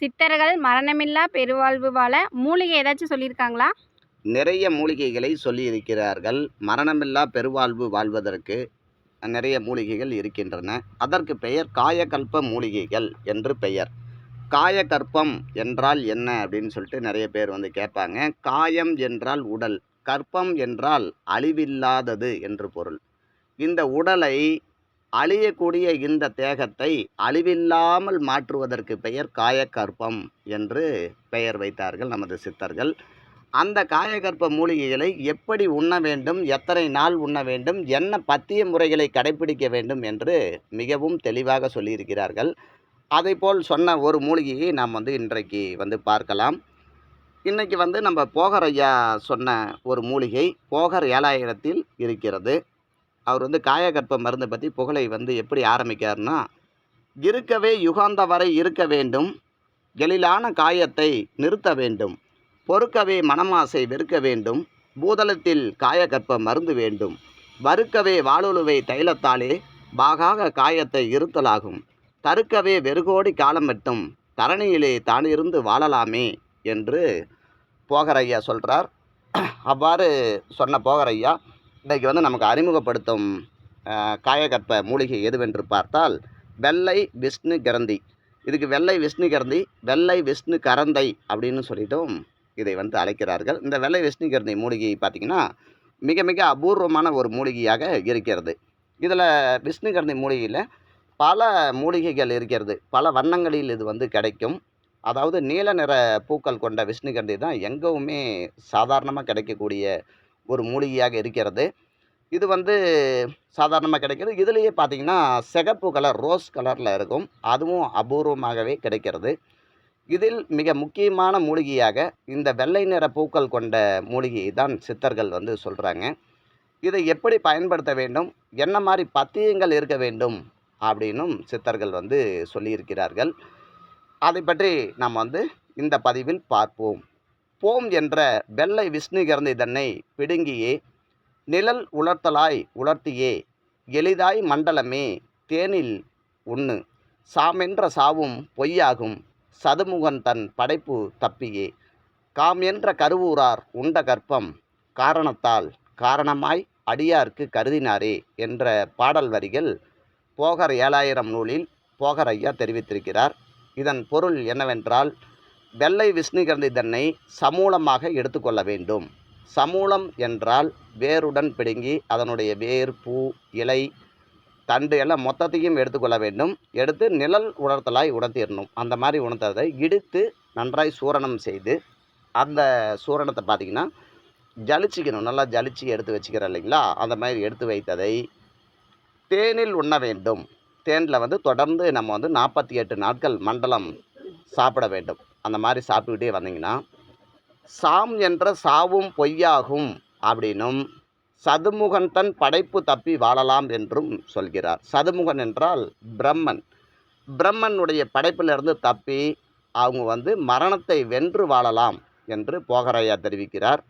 சித்தர்கள் மரணமில்லா பெருவாழ்வு வாழ மூலிகை ஏதாச்சும் சொல்லியிருக்காங்களா? நிறைய மூலிகைகளை சொல்லியிருக்கிறார்கள். மரணமில்லா பெருவாழ்வு வாழ்வதற்கு நிறைய மூலிகைகள் இருக்கின்றன. அதற்கு பெயர் காயகல்ப மூலிகைகள் என்று பெயர். காயகற்பம் என்றால் என்ன அப்படின்னு சொல்லிட்டு நிறைய பேர் வந்து கேட்பாங்க. காயம் என்றால் உடல் கற்பம் என்றால் அழிவில்லாதது என்று பொருள். இந்த உடலை அழியக்கூடிய இந்த தேகத்தை அழிவில்லாமல் மாற்றுவதற்கு பெயர் காயக்கற்பம் என்று பெயர் வைத்தார்கள் நமது சித்தர்கள். அந்த காயகற்ப மூலிகைகளை எப்படி உண்ண வேண்டும் எத்தனை நாள் உண்ண வேண்டும் என்ன பத்திய முறைகளை கடைபிடிக்க வேண்டும் என்று மிகவும் தெளிவாக சொல்லியிருக்கிறார்கள். அதைப்போல் சொன்ன ஒரு மூலிகையை நாம் வந்து இன்றைக்கு வந்து பார்க்கலாம். இன்றைக்கி வந்து நம்ம போகர் ஐயா சொன்ன ஒரு மூலிகை போகர் ஏழாயிரத்தில் இருக்கிறது. அவர் வந்து காயகற்ப மருந்தை பற்றி புகழை வந்து எப்படி ஆரம்பிக்காருன்னா இருக்கவே யுகாந்த வரை இருக்க வேண்டும். எழிலான காயத்தை நிறுத்த வேண்டும். பொறுக்கவே மனமாசை வெறுக்க வேண்டும். பூதலத்தில் காயகற்ப மருந்து வேண்டும். வறுக்கவே வாளுழுவை தைலத்தாலே பாகாக காயத்தை இருத்தலாகும். தருக்கவே வெறுகோடி காலம் மட்டும் தரணியிலே தானிருந்து வாழலாமே என்று போகரையா சொல்கிறார் அவ்வாறு சொன்ன போகரையா இன்றைக்கு வந்து நமக்கு அறிமுகப்படுத்தும் காயகற்ப மூலிகை எதுவென்று பார்த்தால் வெள்ளை விஷ்ணு கிரந்தி. இதுக்கு வெள்ளை விஷ்ணு கிரந்தி வெள்ளை விஷ்ணு கரந்தை அப்படின்னு சொல்லிட்டும் இதை வந்து அழைக்கிறார்கள். இந்த வெள்ளை விஷ்ணு கிரந்தி மூலிகை பார்த்திங்கன்னா மிக மிக அபூர்வமான ஒரு மூலிகையாக இருக்கிறது. இதில் விஷ்ணு கிரந்தி மூலிகையில் பல மூலிகைகள் இருக்கிறது. பல வண்ணங்களில் இது வந்து கிடைக்கும். அதாவது நீல நிற பூக்கள் கொண்ட விஷ்ணுகண்டி தான் எங்கேவுமே சாதாரணமாக கிடைக்கக்கூடிய ஒரு மூலிகையாக இருக்கிறது. இது வந்து சாதாரணமாக கிடைக்கிறது. இதுலேயே பார்த்தீங்கன்னா சிகப்பு கலர் ரோஸ் கலரில் இருக்கும். அதுவும் அபூர்வமாகவே கிடைக்கிறது. இதில் மிக முக்கியமான மூலிகையாக இந்த வெள்ளை நிற பூக்கள் கொண்ட மூலிகையை தான் சித்தர்கள் வந்து சொல்கிறாங்க இதை எப்படி பயன்படுத்த வேண்டும்? என்ன மாதிரி பத்தியங்கள் இருக்க வேண்டும்? அப்படின்னும் சித்தர்கள் வந்து சொல்லியிருக்கிறார்கள். அதை பற்றி நாம் வந்து இந்த பதிவில் பார்ப்போம். போம் என்ற வெள்ளை விஷ்ணு தன்னை பிடுங்கியே நிழல் உலர்த்தலாய் உலர்த்தியே எளிதாய் மண்டலமே தேனில் உண்ணு. சாமென்ற சாவும் பொய்யாகும் சதுமுகன் தன் படைப்பு தப்பியே. காம் என்ற கருவூரார் உண்ட கற்பம் காரணத்தால் காரணமாய் அடியார்க்கு கருதினாரே என்ற பாடல் வரிகள் போகர் ஏழாயிரம் நூலில் போகர் ஐயா தெரிவித்திருக்கிறார். இதன் பொருள் என்னவென்றால் வெள்ளை விஷ்ணுகந்தி தன்னை சமூலமாக எடுத்துக்கொள்ள வேண்டும். சமூலம் என்றால் வேருடன் பிடுங்கி அதனுடைய வேர் பூ இலை தண்டு எல்லாம் மொத்தத்தையும் எடுத்துக்கொள்ள வேண்டும். எடுத்து நிழல் உணர்த்தலாய் உணர்த்திடணும். அந்த மாதிரி உணர்த்ததை இடித்து நன்றாய் சூரணம் செய்து அந்த சூரணத்தை பார்த்திங்கன்னா ஜலிச்சிக்கணும். நல்லா ஜலிச்சு எடுத்து வச்சுக்கிறோம் இல்லைங்களா? அந்த மாதிரி எடுத்து வைத்ததை தேனில் உண்ண வேண்டும். தேனில் வந்து தொடர்ந்து நம்ம வந்து நாற்பத்தி எட்டு நாட்கள் மண்டலம் சாப்பிட வேண்டும். அந்த மாதிரி சாப்பிட்டுக்கிட்டே வந்தீங்கன்னா சாம் என்ற சாவும் பொய்யாகும் அப்படின்னும் சதுமுகன் தன் படைப்பு தப்பி வாழலாம் என்றும் சொல்கிறார். சதுமுகன் என்றால் பிரம்மன். பிரம்மனுடைய படைப்பிலிருந்து தப்பி அவங்க வந்து மரணத்தை வென்று வாழலாம் என்று போகரையா தெரிவிக்கிறார்.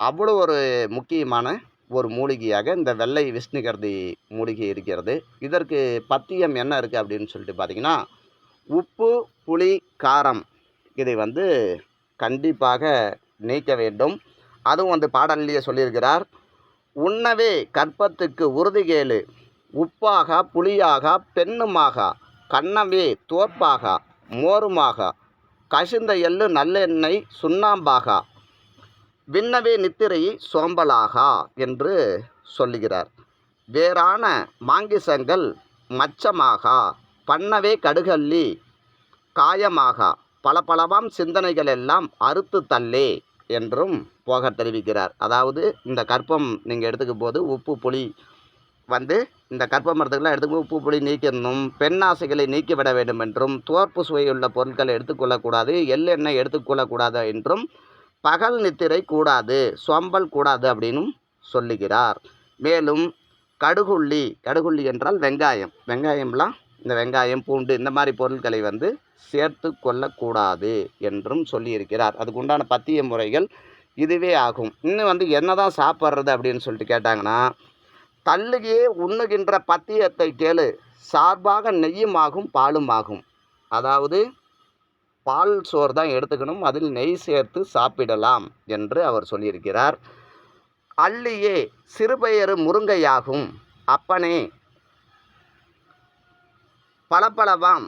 அவ்வளோ ஒரு முக்கியமான ஒரு மூலிகையாக இந்த வெள்ளை விஷ்ணுகர்தி மூலிகை இருக்கிறது. இதற்கு பத்தியம் என்ன இருக்குது அப்படின்னு சொல்லிட்டு பார்த்தீங்கன்னா உப்பு புளி காரம் இதை வந்து கண்டிப்பாக நீக்க வேண்டும். அதுவும் வந்து பாடல்லையே சொல்லியிருக்கிறார். உண்ணவே கற்பத்துக்கு உறுதி கேளு. உப்பாக புளியாக பெண்ணுமாக. கண்ணவே தோற்பாக மோருமாக. கசிந்த எள்ளு நல்லெண்ணெய் சுண்ணாம்பாக. விண்ணவே நித்திரை சோம்பலாகா என்று சொல்லுகிறார். வேறான மாங்கிசங்கள் மச்சமாகா. பண்ணவே கடுகல்லி. காயமாக. பளபளவாம் சிந்தனைகள் எல்லாம் அறுத்து தள்ளே என்றும் போக தெரிவிக்கிறார். அதாவது இந்த கற்பம் நீங்கள் எடுத்துக்கும் போது உப்பு புளி வந்து இந்த கற்ப மரத்துக்கெல்லாம் எடுத்துக்கும் உப்பு புளி நீக்கணும். பெண் ஆசைகளை நீக்கிவிட வேண்டும் என்றும் துவர்ப்பு சுவையுள்ள பொருட்களை எடுத்துக்கொள்ளக்கூடாது எள்ளெண்ணெய் எடுத்துக்கொள்ளக்கூடாது என்றும் பகல் நித்திரை கூடாது சோம்பல் கூடாது அப்படின்னும் சொல்லுகிறார். மேலும் கடுகுள்ளி கடுகுள்ளி என்றால் வெங்காயம். வெங்காயம்லாம் இந்த வெங்காயம் பூண்டு இந்த மாதிரி பொருட்களை வந்து சேர்த்து கொள்ளக்கூடாது என்றும் சொல்லியிருக்கிறார். அதுக்கு உண்டான பத்திய முறைகள் இதுவே ஆகும். இன்னும் வந்து என்னதான் சாப்பிட்றது அப்படின்னு சொல்லிட்டு கேட்டாங்கன்னா தள்ளுகையே உண்ணுகின்ற பத்தியத்தை கேளு. சார்பாக நெய்யுமாகும் பாலுமாகும். அதாவது பால் சோறு தான் எடுத்துக்கணும் அதில் நெய் சேர்த்து சாப்பிடலாம் என்று அவர் சொல்லியிருக்கிறார். அள்ளியே சிறுபயறு முருங்கையாகும். அப்பனே பளபளவாம்.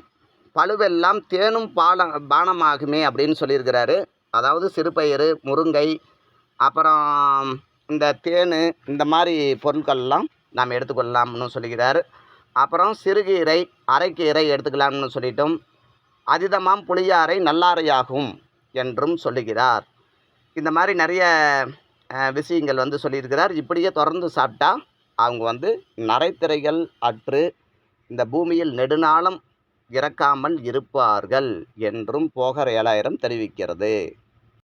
பழுவெல்லாம் தேனும் பாலம் பானமாகுமே அப்படின்னு சொல்லியிருக்கிறாரு. அதாவது சிறுபயிறு முருங்கை அப்புறம் இந்த தேன் இந்த மாதிரி பொருட்கள்லாம் நாம் எடுத்துக்கொள்ளலாம்னு சொல்லுகிறார் அப்புறம் சிறுகீரை அரைக்கீரை எடுத்துக்கலாம்னு சொல்லிட்டோம் அதிதமாம் புளியாரை நல்லாரையாகும் என்றும் சொல்லுகிறார். இந்த மாதிரி நிறைய விஷயங்கள் வந்து சொல்லியிருக்கிறார். இப்படியே தொடர்ந்து சாப்பிட்டா அவங்க வந்து நரைத்திரைகள் அற்று இந்த பூமியில் நெடுநாளம் இறக்காமல் இருப்பார்கள் என்றும் போகர் ஏழாயிரம் தெரிவிக்கிறது.